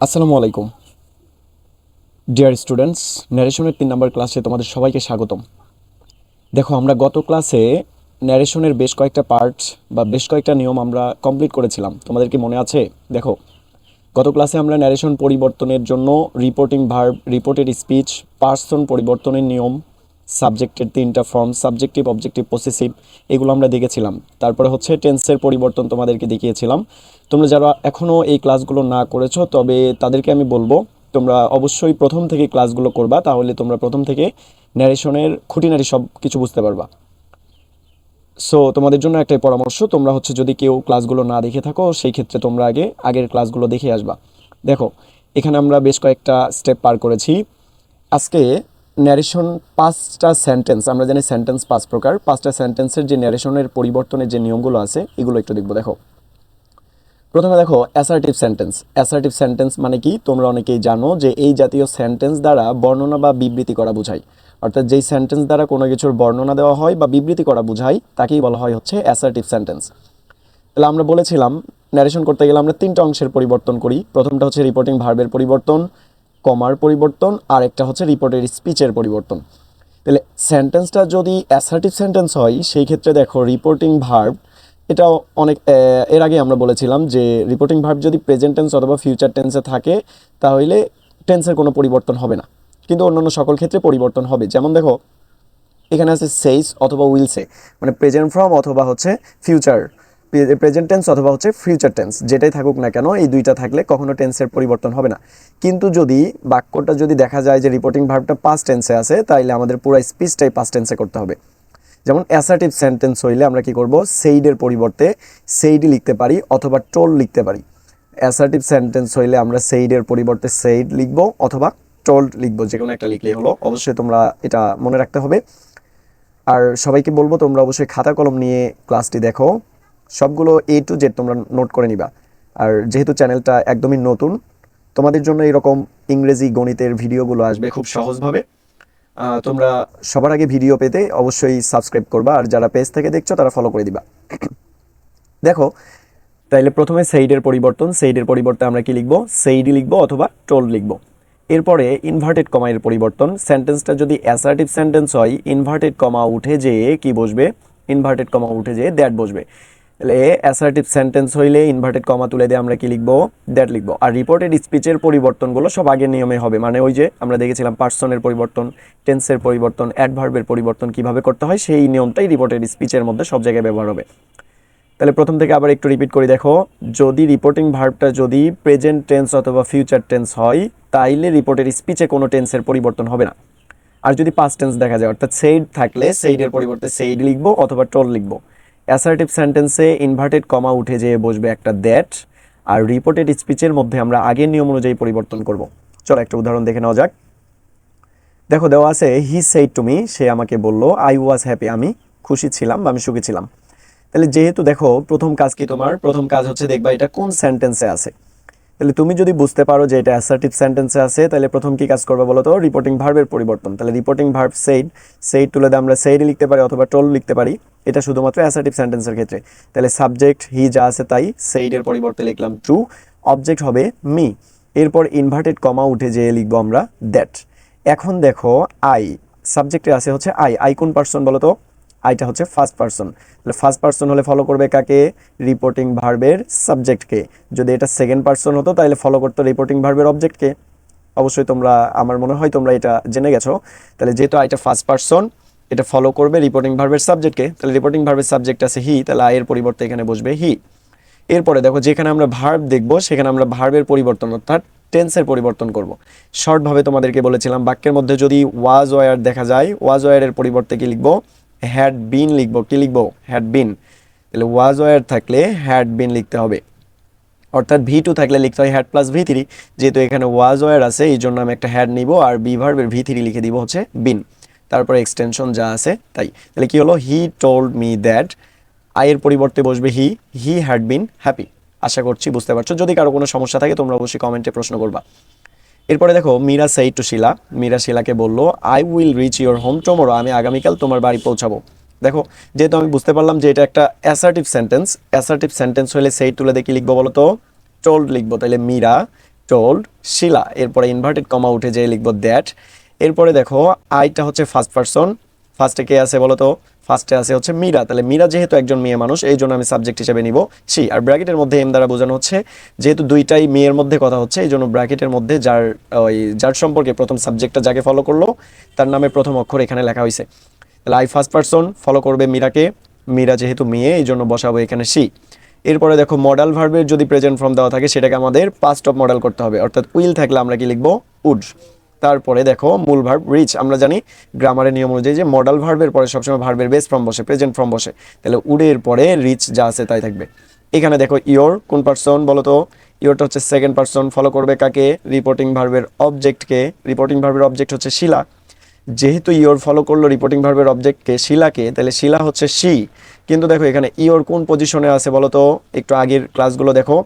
আসসালামু আলাইকুম। Dear students ন্যারেশনের তিন নম্বর ক্লাসে তোমাদের সবাইকে স্বাগতম। দেখো, আমরা গত ক্লাসে ন্যারেশনের বেশ কয়েকটা পার্ট বা বেশ কয়েকটা নিয়ম আমরা কমপ্লিট করেছিলাম। তোমাদের কি মনে আছে? দেখো, গত ক্লাসে আমরা ন্যারেশন পরিবর্তনের জন্য reporting verb reported speech person পরিবর্তনের নিয়ম সাবজেক্টের তিনটা ফর্ম সাবজেক্টিভ অবজেক্টিভ পসেসিভ এগুলো আমরা দেখেছিলাম। তারপরে হচ্ছে টেন্সের পরিবর্তন তোমাদেরকে দেখিয়েছিলাম। তোমরা যারা এখনও এই ক্লাসগুলো না করেছ, তবে তাদেরকে আমি বলব, তোমরা অবশ্যই প্রথম থেকে ক্লাসগুলো করবা, তাহলে তোমরা প্রথম থেকে ন্যারেশনের খুঁটিনাটি সব কিছু বুঝতে পারবা। সো তোমাদের জন্য একটাই পরামর্শ, তোমরা হচ্ছে যদি কেউ ক্লাসগুলো না দেখে থাকো, সেই ক্ষেত্রে তোমরা আগে আগের ক্লাসগুলো দেখে আসবা। দেখো, এখানে আমরা বেশ কয়েকটা স্টেপ পার করেছি। আজকে ন্যারেশন পাঁচটা সেন্টেন্স আমরা জানি সেন্টেন্স পাঁচ প্রকার। পাঁচটা সেন্টেন্সের যে ন্যারেশনের পরিবর্তনের যে নিয়মগুলো আছে, এগুলো একটু দেখব, দেখো। প্রথমে দেখো অ্যাসার্টিভ সেন্টেন্স অ্যাসার্টিভ সেন্টেন্স মানে কি? তোমরা অনেকেই জানো যে এই জাতীয় সেন্টেন্স দ্বারা বর্ণনা বা বিবৃতি করা বোঝায়। অর্থাৎ যেই সেন্টেন্স দ্বারা কোনো কিছুর বর্ণনা দেওয়া হয় বা বিবৃতি করা বোঝায়, তাকেই বলা হয় হচ্ছে অ্যাসার্টিভ সেন্টেন্স তাহলে আমরা বলেছিলাম ন্যারেশন করতে গেলে আমরা তিনটা অংশের পরিবর্তন করি। প্রথমটা হচ্ছে রিপোর্টিং ভার্বের পরিবর্তন কমার পরিবর্তন আর একটা হচ্ছে রিপোর্টের স্পিচের পরিবর্তন। তাহলে সেন্টেন্সটা যদি অ্যাসার্টিভ সেন্টেন্স হয়, সেই ক্ষেত্রে দেখো রিপোর্টিং ভার্ব এটাও অনেক এর আগে আমরা বলেছিলাম যে রিপোর্টিং ভার্ব যদি প্রেজেন্ট টেন্স অথবা ফিউচার টেন্সে থাকে, তাহলে টেন্সের কোনো পরিবর্তন হবে না। কিন্তু অন্যান্য সকল ক্ষেত্রে পরিবর্তন হবে। যেমন দেখো, এখানে আছে সেইস অথবা উইলসে মানে প্রেজেন্ট ফর্ম অথবা হচ্ছে ফিউচার প্রেজেন্ট টেন্স অথবা হচ্ছে ফিউচার টেন্স যেটাই থাকুক না কেন, এই দুইটা থাকলে কখনো টেন্সের পরিবর্তন হবে না। কিন্তু যদি বাক্যটা যদি দেখা যায় যে রিপোর্টিং ভার্বটা পাস্ট টেন্সে আছে, তাইলে আমাদের পুরো স্পিচটাই পাস্ট টেন্সে করতে হবে। যেমন অ্যাসার্টিভ সেন্টেন্স হইলে আমরা কি করব? সেইডের পরিবর্তে সেইডি লিখতে পারি অথবা টোল লিখতে পারি। অ্যাসার্টিভ সেন্টেন্স হইলে আমরা সেইডের পরিবর্তে সেইড লিখব অথবা টোল্ড লিখব, যে কোনো একটা লিখলেই হলো। অবশ্যই তোমরা এটা মনে রাখতে হবে। আর সবাইকে বলব, তোমরা অবশ্যই খাতা কলম নিয়ে ক্লাসটি দেখো। সবগুলো এ টু জেড তোমরা নোট করে নিবা। আর যেহেতু চ্যানেলটা একদমই নতুন, তোমাদের জন্য এরকম ইংরেজি গণিতের ভিডিওগুলো আসবে খুব সহজভাবে। তোমরা সবার আগে ভিডিও পেতে অবশ্যই সাবস্ক্রাইব করবা, আর যারা পেজ থেকে দেখছ তারা ফলো করে দিবা। দেখো, তাইলে প্রথমে সেইডের পরিবর্তন। সেইডের পরিবর্তে আমরা কি লিখব? সেইডি লিখব অথবা টোল লিখব। এরপরে ইনভার্টেড কমায়ের পরিবর্তন। সেন্টেন্সটা যদি অ্যাসার্টিভ সেন্টেন্স হয় ইনভার্টেড কমা উঠে যেয়ে কি বসবে? ইনভার্টেড কমা উঠে যেয়ে দ্যাট বসবে। তাহলে অ্যাসার্টিভ সেন্টেন্স হইলে ইনভার্টেড কমা তুলে দিয়ে আমরা কি লিখব? দ্যাট লিখব। আর রিপোর্টেড স্পিচের পরিবর্তনগুলো সব আগের নিয়মে হবে। মানে ওই যে আমরা দেখেছিলাম পার্সনের পরিবর্তন টেন্সের পরিবর্তন অ্যাডভার্বের পরিবর্তন কীভাবে করতে হয়, সেই নিয়মটাই রিপোর্টেড স্পিচের মধ্যে সব জায়গায় ব্যবহার হবে। তাহলে প্রথম থেকে আবার একটু রিপিট করে, দেখো। যদি রিপোর্টিং ভার্বটা যদি প্রেজেন্ট টেন্স অথবা ফিউচার টেন্স হয়, তাইলে রিপোর্টের স্পিচে কোনো টেন্সের পরিবর্তন হবে না। আর যদি পাস্ট টেন্স দেখা যায়, অর্থাৎ সেইড থাকলে সেইডের পরিবর্তে সেইড লিখব অথবা টোল লিখব। অ্যাসার্টিভ সেন্টেন্সে ইনভার্টেড কমা উঠে যেয়ে বসবে একটা দ্যাট আর রিপোর্টেড স্পিচের মধ্যে আমরা আগের নিয়ম অনুযায়ী পরিবর্তন করব। চলো একটা উদাহরণ দেখে নেওয়া যাক। দেখো, দেওয়া আছে হি সেইড টু মি সে আমাকে বলল আই ওয়াজ হ্যাপি আমি খুশি ছিলাম, বা আমি সুখী ছিলাম। তাহলে যেহেতু দেখো, প্রথম কাজ কি তোমার? প্রথম কাজ হচ্ছে দেখবা এটা কোন সেন্টেন্সে আছে। তাহলে তুমি যদি বুঝতে পারো যে এটা অ্যাসার্টিভ সেন্টেন্সে আছে, তাহলে প্রথম কি কাজ করবে বলো তো? রিপোর্টিং ভার্বের পরিবর্তন। তাহলে রিপোর্টিং ভার্ব সেইড সেইড তুলে আমরা সেইড লিখতে পারি অথবা টোল লিখতে পারি। এটা শুধুমাত্র অ্যাসার্টিভ সেন্টেন্সের ক্ষেত্রে। তাহলে সাবজেক্ট হি যা আছে তাই সেইডের পরিবর্তে লিখলাম ট্রু অবজেক্ট হবে মি এরপর ইনভার্টেড কমা উঠে যেয়ে লিখব আমরা দ্যাট এখন দেখো আই সাবজেক্টে আছে হচ্ছে আই আই কোন পার্সন বলো তো? আইটা হচ্ছে ফার্স্ট পার্সন তাহলে ফার্স্ট পার্সন হলে ফলো করবে কাকে? রিপোর্টিং ভার্বের সাবজেক্টকে যদি এটা সেকেন্ড পার্সন হতো, তাহলে ফলো করতো রিপোর্টিং ভার্বের অবজেক্টকে অবশ্যই তোমরা, আমার মনে হয় তোমরা এটা জেনে গেছো। তাহলে যেহেতু আইটা ফার্স্ট পার্সন এটা ফলো করবে রিপোর্টিং ভার্বের সাবজেক্টকে তাহলে রিপোর্টিং ভার্বের সাবজেক্ট আছে হি তাহলে আয়ের পরিবর্তে এখানে বসবে হি এরপরে দেখো, যেখানে আমরা ভার্ব দেখব, সেখানে আমরা ভার্বের পরিবর্তন অর্থাৎ টেন্সের পরিবর্তন করব। শর্টভাবে তোমাদেরকে বলেছিলাম, বাক্যের মধ্যে যদি ওয়াজ ওয়ার দেখা যায় ওয়াজ ওয়ারের পরিবর্তে কি লিখব? হ্যাড বিন লিখব। কি লিখব? হ্যাড বিন তাহলে ওয়াজ ওয়ার থাকলে হ্যাড বিন লিখতে হবে। অর্থাৎ ভি টু থাকলে লিখতে হয় হ্যাড প্লাস ভি থ্রি যেহেতু এখানে ওয়াজ ওয়ার আছে, এই জন্য আমি একটা হ্যাড নিব, আর বি ভার্বের ভি থ্রি লিখে দিব হচ্ছে বিন তারপরে এক্সটেনশন যা আছে, তাই। তাহলে কি হলো? হি টোল্ড মি দ্যাট আয়ের পরিবর্তে বসবে হি হি হ্যাড বিন হ্যাপি আশা করছি বুঝতে পারছ। যদি কারও কোনো সমস্যা থাকে, তোমরা অবশ্যই কমেন্টে প্রশ্ন করবা। এরপরে দেখো, মীরা সেই টু শিলা মীরা শিলাকে বলল I will reach your home tomorrow আমি আগামীকাল তোমার বাড়ি পৌঁছাবো। দেখো, যেহেতু আমি বুঝতে পারলাম যে এটা একটা অ্যাসার্টিভ সেন্টেন্স অ্যাসার্টিভ সেন্টেন্স হলে সেই তুলে দেখি লিখব বলো তো টোল্ড লিখব। তাহলে মীরা টোল্ড শিলা এরপরে ইনভার্টেড কমা উঠে যেয়ে লিখব দ্যাট এরপরে দেখো, আইটা হচ্ছে ফার্স্ট পারসন ফার্স্টে কে আছে বলো তো? ফার্স্টে আছে হচ্ছে মীরা। তাহলে মীরা যেহেতু একজন মেয়ে মানুষ, এই জন্য আমি সাবজেক্ট হিসেবে নিব সি। আর ব্র্যাকেটের মধ্যে এম দ্বারা বোঝানো হচ্ছে, যেহেতু দুইটাই মেয়ের মধ্যে কথা হচ্ছে, এই জন্য ব্র্যাকেটের মধ্যে যার, ওই, যার সম্পর্কে প্রথম সাবজেক্টটা যাকে ফলো করল, তার নামে প্রথম অক্ষর এখানে লেখা হয়েছে তাহলে আই ফার্স্ট পারসন ফলো করবে মীরাকে। মীরা যেহেতু মেয়ে, এই জন্য বসাবো এখানে সি। এরপরে দেখো মডেল ভার্বের যদি প্রেজেন্ট ফর্ম দেওয়া থাকে, সেটাকে আমাদের পাস্ট অফ মডেল করতে হবে। অর্থাৎ উইল থাকলে আমরা কি লিখব? উড তারপরে দেখো মূল ভার্ব রিচ আমরা জানি গ্রামারের নিয়ম অনুযায়ী যে মডেল ভার্বের পরে সবসময় ভার্বের বেস ফর্ম বসে প্রেজেন্ট ফর্ম বসে। তাহলে উডের পরে রিচ যা আছে তাই থাকবে। এখানে দেখো ইয়োর কোন পার্সন বলো তো? ইয়োরটা হচ্ছে সেকেন্ড পার্সন ফলো করবে কাকে? রিপোর্টিং ভার্বের অবজেক্টকে রিপোর্টিং ভার্বের অবজেক্ট হচ্ছে শিলা। যেহেতু ইওর ফলো করল রিপোর্টিং ভার্বের অবজেক্টকে শিলাকে, তাহলে শিলা হচ্ছে সি কিন্তু দেখো এখানে ইওর কোন পজিশনে আছে বলো তো? একটু আগের ক্লাসগুলো দেখো।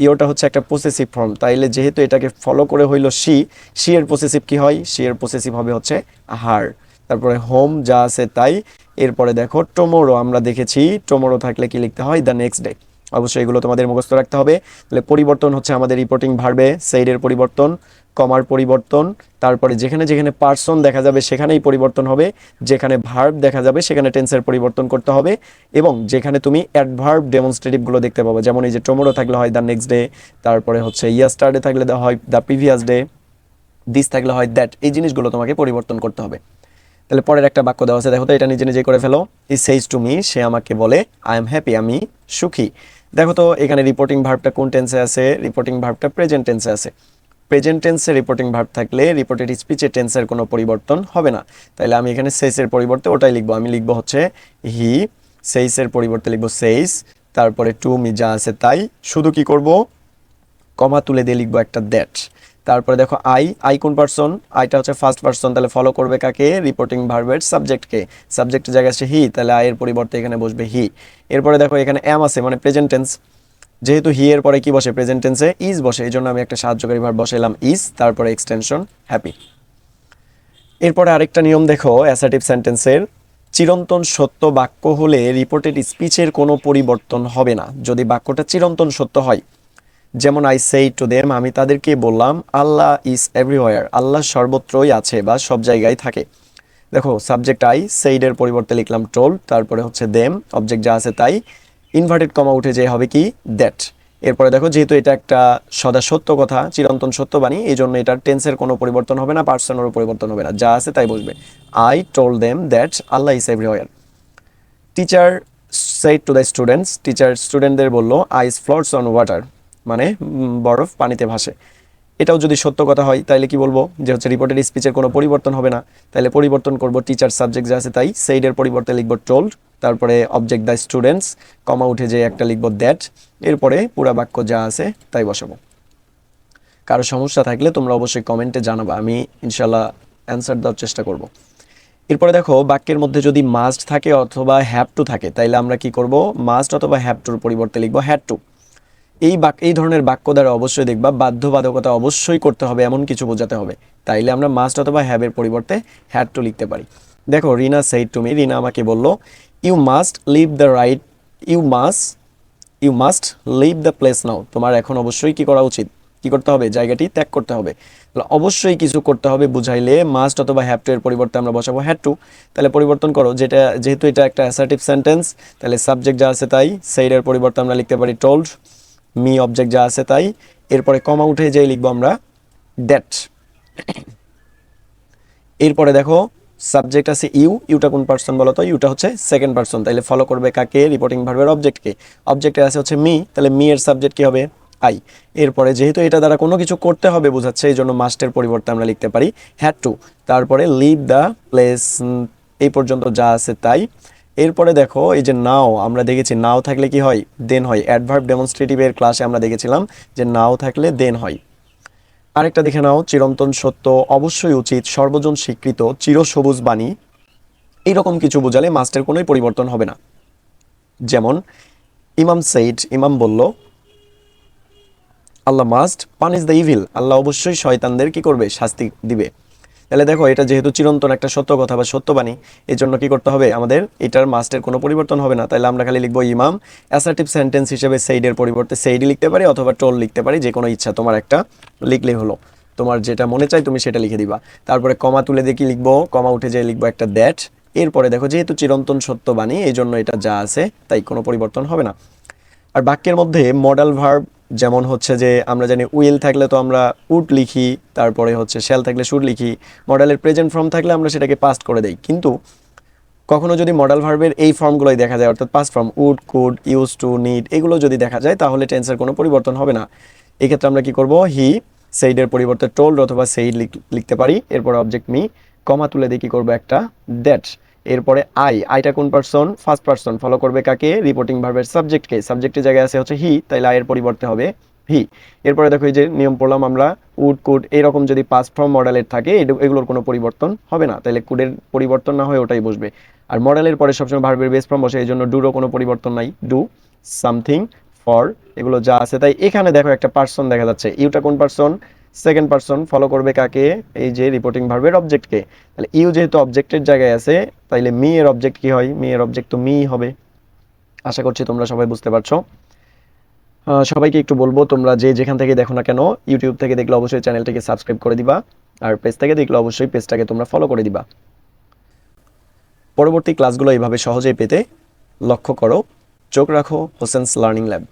ইওরটা হচ্ছে একটা পসেসিভ ফর্ম তাইলে যেহেতু এটাকে ফলো করে হইল সি সি এর পসেসিভ কি হয়? সি এর পসেসিভ হবে হচ্ছে হার তারপরে হোম যা আছে তাই। এরপরে দেখো টমোরো আমরা দেখেছি টমোরো থাকলে কি লিখতে হয়? দ্য নেক্সট ডে অবশ্যই এগুলো তোমাদের মুখস্থ রাখতে হবে। তাহলে পরিবর্তন হচ্ছে আমাদের রিপোর্টিং ভার্বে সেইডের পরিবর্তন। কমার পরিবর্তন, তারপরে যেখানে যেখানে পার্সন দেখা যাবে সেখানেই পরিবর্তন হবে, যেখানে ভার্ব দেখা যাবে সেখানে টেন্সের পরিবর্তন করতে হবে, এবং যেখানে তুমি অ্যাডভার্ব ডেমনস্ট্রেটিভগুলো দেখতে পাবে, যেমন এই যে টমোরো থাকলে হয় দ্য নেক্সট ডে তারপরে হচ্ছে ইয়াস্টারডে থাকলে হয় দ্য প্রিভিয়াস ডে দিস থাকলে হয় দ্যাট এই জিনিসগুলো তোমাকে পরিবর্তন করতে হবে। তাহলে পরের একটা বাক্য দেওয়া আছে, দেখো তো এটা নিজে নিজে করে ফেলো ই সেইজ টু মি সে আমাকে বলে আই এম হ্যাপি আমি সুখী। দেখো তো এখানে রিপোর্টিং ভার্বটা কোন টেন্সে আছে রিপোর্টিং ভার্বটা প্রেজেন্ট টেন্সে আছে। প্রেজেন্ট টেন্সে রিপোর্টিং ভার্ব থাকলে রিপোর্টেড স্পিচের টেন্সের কোনো পরিবর্তন হবে না। তাহলে আমি এখানে সেইসের পরিবর্তে ওটাই লিখব। আমি লিখব হচ্ছে হি সেইসের পরিবর্তে লিখব সেইস তারপরে টু মি যা আছে তাই। শুধু কি করব? কমা তুলে দিয়ে লিখব একটা দ্যাট তারপরে দেখো আই আই কোন পার্সন আইটা হচ্ছে ফার্স্ট পার্সন তাহলে ফলো করবে কাকে? রিপোর্টিং ভার্বের সাবজেক্টকে সাবজেক্টের জায়গায় আছে হি তাহলে আই এর পরিবর্তে এখানে বসবে হি এরপরে দেখো এখানে এম আছে মানে প্রেজেন্ট টেন্স যেহেতু হি এর পরে কি বসে? প্রেজেন্ট টেন্সে ইজ বসে। এই জন্য আমি একটা সাহায্যকারী ভার্ব বসাইলাম ইজ তারপরে এক্সটেনশন হ্যাপি এরপরে আরেকটা নিয়ম দেখো অ্যাসার্টিভ সেন্টেন্সের চিরন্তন সত্য বাক্য হলে রিপোর্টেড স্পিচের কোনো পরিবর্তন হবে না। যদি বাক্যটা চিরন্তন সত্য হয়, যেমন আই সেই টু দেম আমি তাদেরকে বললাম, আল্লাহ ইজ এভরিওয়ার আল্লাহ সর্বত্রই আছে বা সব জায়গায় থাকে। দেখো সাবজেক্ট আই সেইডের পরিবর্তে লিখলাম টোল তারপরে হচ্ছে দেম অবজেক্ট যা আছে তাই। ইনভার্টেড কমা উঠে যে হবে কি? দ্যাট এরপরে দেখো, যেহেতু এটা একটা সদা সত্য কথা, চিরন্তন সত্য বাণী এই জন্য এটার টেন্সের কোনো পরিবর্তন হবে না পার্সনেরও পরিবর্তন হবে না। যা আছে তাই বসবে I told them that Allah is everywhere teacher said to the students teacher স্টুডেন্টদের বলল আইস ফ্লোটস অন ওয়াটার মানে বরফ পানিতে ভাসে। এটাও যদি সত্য কথা হয় তাহলে কি বলব? যে হচ্ছে রিপোর্টেড স্পিচের কোনো পরিবর্তন হবে না। তাহলে পরিবর্তন করব টিচার সাবজেক্ট যা আছে তাই। সেইডের পরিবর্তে লিখব টোল্ড তারপরে অবজেক্ট দ্য স্টুডেন্টস কমা উঠে যে একটা লিখব দ্যাট এরপরে পুরা বাক্য যা আছে তাই বসাবো। কারও সমস্যা থাকলে তোমরা অবশ্যই কমেন্টে জানাবা, আমি ইনশাল্লাহ অ্যান্সার দেওয়ার চেষ্টা করব। এরপরে দেখো, বাক্যের মধ্যে যদি মাস্ট থাকে অথবা হ্যাভ টু থাকে, তাইলে আমরা কি করব? মাস্ট অথবা হ্যাভ টুর পরিবর্তে লিখব হ্যাড টু এই বাক, এই ধরনের বাক্য দ্বারা অবশ্যই দেখবা, বাধ্যবাধকতা অবশ্যই করতে হবে, এমন কিছু বোঝাতে হবে। তাইলে আমরা মাস্ট অথবা হ্যাভের পরিবর্তে হ্যাড টু লিখতে পারি। দেখো, Rina said to me Rina আমাকে বলল you must leave the right you must you must leave the place now তোমার এখন অবশ্যই কি করা উচিত? কি করতে হবে? জায়গাটি ত্যাগ করতে হবে। তাহলে অবশ্যই কিছু করতে হবে, বুঝাইলে মাস্ট অথবা হ্যাভ টু এর পরিবর্তে আমরা বসাবো হ্যাড টু তাহলে পরিবর্তন করো, যেটা, যেহেতু এটা একটা অ্যাসার্টিভ সেন্টেন্স তাহলে সাবজেক্ট যা আছে তাই সেইডের পরিবর্তে আমরা লিখতে পারি টোল্ড মি অবজেক্ট যা আছে তাই। এরপরে কমা উঠে যেই লিখব আমরা দ্যাট এরপরে দেখো সাবজেক্ট আছে ইউ, ইউটা কোন পার্সন বলো তো? ইউটা হচ্ছে সেকেন্ড পার্সন তাহলে ফলো করবে কাকে? রিপোর্টিং ভার্বের অবজেক্টকে অবজেক্টে আছে হচ্ছে মি তাহলে মি এর সাবজেক্ট কি হবে? আই এরপরে যেহেতু এটা দ্বারা কোনো কিছু করতে হবে বোঝাচ্ছে এই জন্য মাস্টের পরিবর্তে আমরা লিখতে পারি হ্যাড টু তারপরে লিভ দ্য প্লেস এই পর্যন্ত যা আছে তাই। এরপরে দেখো, এই যে নাও, আমরা দেখেছি নাও থাকলে কি হয়? দেন হয়। অ্যাডভার্ব ডেমনস্ট্রেটিভের ক্লাসে আমরা দেখেছিলাম যে নাও থাকলে দেন হয়। আরেকটা দেখে নাও, চিরন্তন সত্য, অবশ্যই উচিত, সর্বজন স্বীকৃত, চিরসবুজ বাণী। এইরকম কিছু বোঝালে মাস্টের কোনোই পরিবর্তন হবে না। যেমন, ইমাম সেইড ইমাম বলল, Allah must punish the evil Allah অবশ্যই শয়তানদের কি করবে? শাস্তি দিবে। তাহলে দেখো, এটা যেহেতু চিরন্তন একটা সত্য কথা বা সত্যবাণী এই জন্য কি করতে হবে? আমাদের এটার মাস্টের কোনো পরিবর্তন হবে না। তাহলে আমরা খালি লিখব ইমাম অ্যাসার্টিভ সেন্টেন্স হিসেবে সেইডের পরিবর্তে সেইডি লিখতে পারি অথবা টোল লিখতে পারি যে কোনো ইচ্ছা তোমার একটা লিখলেই হলো। তোমার যেটা মনে চাই তুমি সেটা লিখে দিবা। তারপরে কমা তুলে দিয়ে কি লিখব? কমা উঠে যেয়ে লিখব একটা দ্যাট এরপরে দেখো, যেহেতু চিরন্তন সত্যবাণী এই জন্য এটা যা আছে, তাই কোনো পরিবর্তন হবে না। আর বাক্যের মধ্যে মডাল ভার্ব যেমন হচ্ছে যে আমরা জানি উইল থাকলে তো আমরা উড লিখি, তারপরে হচ্ছে শেল থাকলে শুড লিখি, মডেলের প্রেজেন্ট ফর্ম থাকলে আমরা সেটাকে পাস্ট করে দেই। কিন্তু কখনো যদি মডেল ভার্বের এই ফর্মগুলোই দেখা যায়, অর্থাৎ past form would, could use to need এগুলো যদি দেখা যায়, তাহলে টেন্সের কোনো পরিবর্তন হবে না। এক্ষেত্রে আমরা কি করব? হি সেইডের পরিবর্তে টোল্ড অথবা সেইড লিখতে পারি। এরপর অবজেক্ট মি কমা তুলে দিয়ে কি করব? একটা দ্যাট এরপরে আই, আইটা কোন পার্সন ফার্স্ট পার্সন ফলো করবে কাকে? রিপোর্টিং ভার্বের সাবজেক্টকে সাবজেক্টের জায়গায় আছে হচ্ছে হি তাইলে আয়ের পরিবর্তে হবে হি এরপরে দেখো এই যে নিয়ম পড়লাম আমরা উড কুড এরকম যদি পাস ফর্ম মডেলের থাকে এগুলোর কোনো পরিবর্তন হবে না। তাহলে কুডের পরিবর্তন না হয়ে ওটাই বসবে। আর মডেলের পরে সবসময় ভার্বের বেস ফর্ম বসে এই জন্য ডুরও কোনো পরিবর্তন নাই। ডু সামথিং ফর এগুলো যা আছে। তাই এখানে দেখো একটা পার্সন দেখা যাচ্ছে। ইউটা কোন পার্সন সেকেন্ড পার্সন ফলো করবে কাকে? এই যে রিপোর্টিং ভার্বের অবজেক্টকে তাহলে ইউ যেহেতু অবজেক্টের জায়গায় আছে, তাইলে মি এর অবজেক্ট কি হয়? মি এর অবজেক্ট তো মি হবে। আশা করছি তোমরা সবাই বুঝতে পারছ। সবাইকে একটু বলব, তোমরা যে যেখান থেকে দেখো না কেন ইউটিউব থেকে দেখলে অবশ্যই চ্যানেলটাকে সাবস্ক্রাইব করে দিবা, আর পেজ থেকে দেখলে অবশ্যই পেজটাকে তোমরা ফলো করে দিবা। পরবর্তী ক্লাসগুলো এইভাবে সহজেই পেতে লক্ষ্য করো। চোখ রাখো হোসেন্স লার্নিং ল্যাব